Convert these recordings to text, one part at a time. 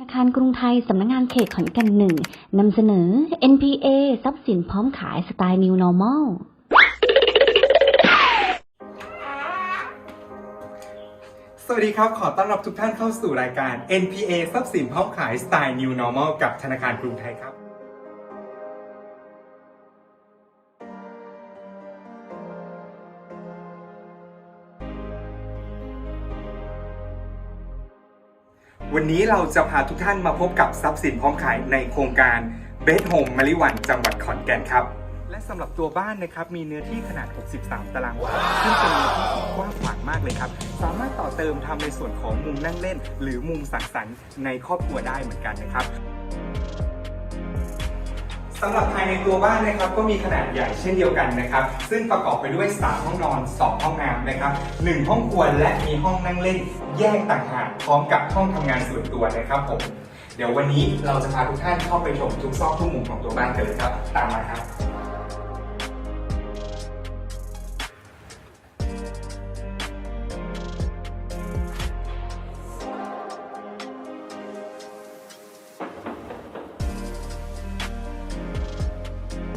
ธนาคารกรุงไทย สำนักงานเขตขอนแก่นหนึ่งนำเสนอ NPA ทรัพย์สินพร้อมขายสไตล์ New Normal สวัสดีครับ ขอต้อนรับทุกท่านเข้าสู่รายการ NPA ทรัพย์สินพร้อมขายสไตล์ New Normal กับธนาคารกรุงไทยครับ วันนี้เราจะพาทุกท่านมาพบกับทรัพย์สินพร้อมขายในโครงการเบสโฮมมะลิวันจังหวัดขอนแก่นครับ และสำหรับตัวบ้านนะครับมีเนื้อที่ขนาด 63 ตารางวาซึ่งเป็นเนื้อที่ที่กว้างขวางมากเลยครับ สามารถต่อเติมทำในส่วนของมุมนั่งเล่น หรือมุมสังสรรค์ในครอบครัวได้เหมือนกันนะครับ สำหรับภายในตัวบ้านนะครับก็มีขนาดใหญ่เช่นเดียวกันนะครับ ซึ่งประกอบไปด้วย 3 ห้องนอน 2 ห้องน้ำนะครับ1ห้องครัวและมีห้องนั่งเล่น แยกต่างหากพร้อมกับห้องทำงานส่วนตัวนะครับผมเดี๋ยววันนี้เราจะพาทุกท่านเข้าไปชมทุกซอกทุกมุมของตัวบ้านกันเลยครับ ตามมาครับ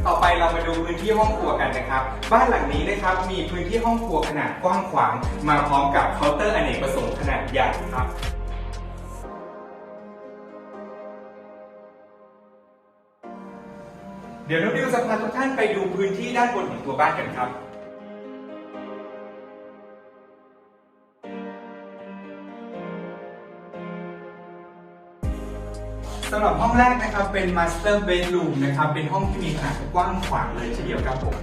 ต่อไปเรามาดูพื้นที่ห้องครัวกันนะครับ บ้านหลังนี้นะครับมีพื้นที่ห้องครัวขนาดกว้างขวาง มาพร้อมกับเคาน์เตอร์อเนกประสงค์ขนาดใหญ่ครับเดี๋ยวน้องดิวจะพาทุกท่านไปดูพื้นที่ด้านบนของตัวบ้านกันครับ สำหรับห้องแรกนะครับเป็น Master Bedroom นะครับเป็นห้องที่มีขนาดกว้างขวางเลยทีเดียวครับผม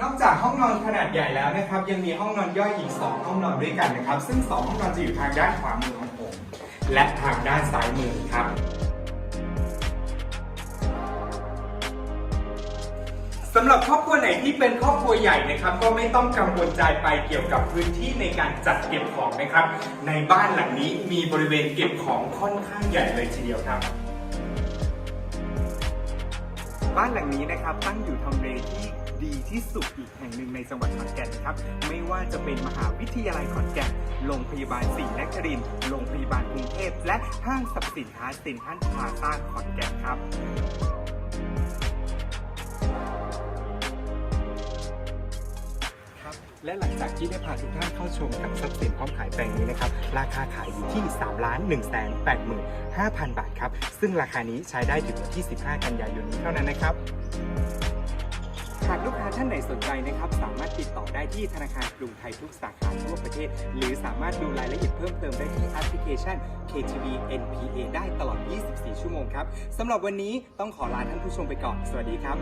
นอกจากห้องนอนขนาดใหญ่แล้วนะครับยังมีห้องนอนย่อยอีก 2 ห้องนอนด้วยกันนะครับ ซึ่ง 2 ห้องนอนจะอยู่ทางด้านขวามือของผม และทางด้านซ้ายมือครับำหรับครอบครัวไหนที่เป็นครอบครัวใหญ่นะครับ ก็ไม่ต้องกังวลใจไปเกี่ยวกับพื้นที่ในการจัดเก็บของนะครับ ในบ้านหลังนี้มีบริเวณเก็บของค่อนข้างใหญ่เลยทีเดียวครับ บ้านหลังนี้นะครับตั้งอยู่ทำเลที่ดีที่สุดอีกแห่งหนึ่งในจังหวัดขอนแก่นครับ ไม่ว่าจะเป็นมหาวิทยาลัยขอนแก่น โรงพยาบาลศรีนครินทร์โรงพยาบาลกรุงเทพ และห้างสรรพสินค้าเซ็นทรัลพาซ่าขอนแก่นครับ และหลังจากที่ได้พาทุกท่านเข้าชมกับทรัพย์สินพร้อมขายแปลงนี้นะครับ ราคาขายอยู่ที่3ล้าน1แสน8หมื่น5,000 บาทครับ ซึ่งราคานี้ใช้ได้ถึงวันที่ 15 กันยายนนี้เท่านั้นนะครับหากลูกค้าท่านไหนสนใจนะครับ สามารถติดต่อได้ที่ธนาคารกรุงไทยทุกสาขาทั่วประเทศ หรือสามารถดูรายละเอียดเพิ่มเติมได้ที่แอปพลิเคชัน KTV NPA ได้ตลอด 24 ชั่วโมงครับสำหรับวันนี้ต้องขอลาท่านผู้ชมไปก่อน สวัสดีครับ